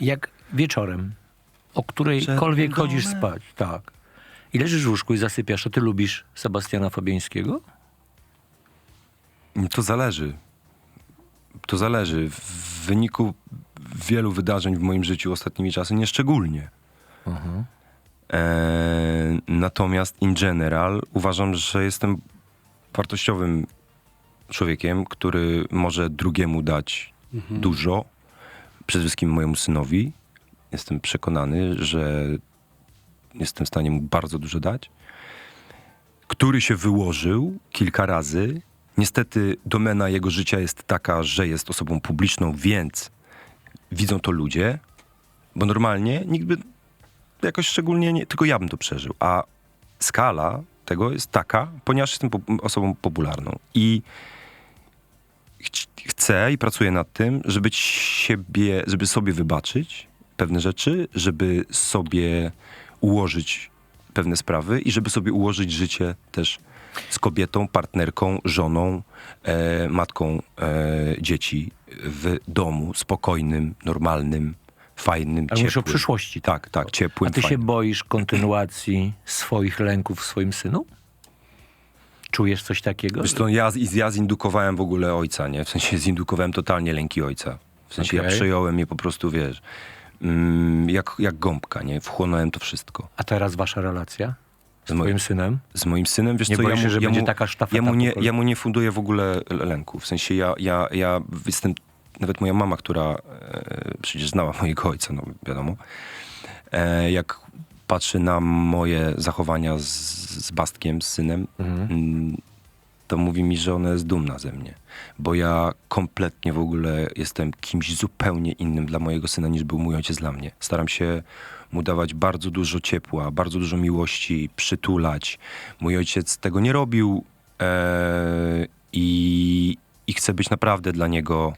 Jak wieczorem, o którejkolwiek chodzisz spać, tak. I leżysz w łóżku i zasypiasz, a ty lubisz Sebastiana Fabiańskiego? To zależy. To zależy. W wyniku wielu wydarzeń w moim życiu ostatnimi czasy nieszczególnie. E, natomiast in general uważam, że jestem wartościowym człowiekiem, który może drugiemu dać dużo. Przede wszystkim mojemu synowi. Jestem przekonany, że jestem w stanie mu bardzo dużo dać. Który się wyłożył kilka razy. Niestety domena jego życia jest taka, że jest osobą publiczną, więc widzą to ludzie, bo normalnie nikt by jakoś szczególnie nie, tylko ja bym to przeżył. A skala tego jest taka, ponieważ jestem po, osobą popularną i chcę i pracuję nad tym, żeby siebie, żeby sobie wybaczyć pewne rzeczy, żeby sobie ułożyć pewne sprawy i żeby sobie ułożyć życie też z kobietą, partnerką, żoną, e, matką e, dzieci w domu, spokojnym, normalnym, fajnym, Ale mówisz o ciepłym. przyszłości. Tak, tak, ciepłym, A ty się fajnym. boisz kontynuacji swoich lęków w swoim synu? Czujesz coś takiego? Co, ja, ja zindukowałem w ogóle ojca, nie? W sensie zindukowałem totalnie lęki ojca. W sensie ja Okej. przejąłem je po prostu, wiesz, mm, jak, jak gąbka, nie? Wchłonąłem to wszystko. A teraz wasza relacja z Z moim- synem? Z moim synem, wiesz Nie co, ja się, mu, że ja będzie mu, taka sztafeta ja mu, nie, ja mu nie funduję w ogóle lęku. W sensie ja, ja, ja jestem, nawet moja mama, która e, przecież znała mojego ojca, no wiadomo, e, jak patrzy na moje zachowania z, z Bastkiem, z synem, mm, to mówi mi, że ona jest dumna ze mnie. Bo ja kompletnie w ogóle jestem kimś zupełnie innym dla mojego syna, niż był mój ojciec dla mnie. Staram się mu dawać bardzo dużo ciepła, bardzo dużo miłości, przytulać. Mój ojciec tego nie robił e, i, i chcę być naprawdę dla niego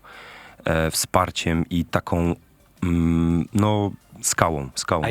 e, wsparciem i taką, mm, no, skałą, skałą.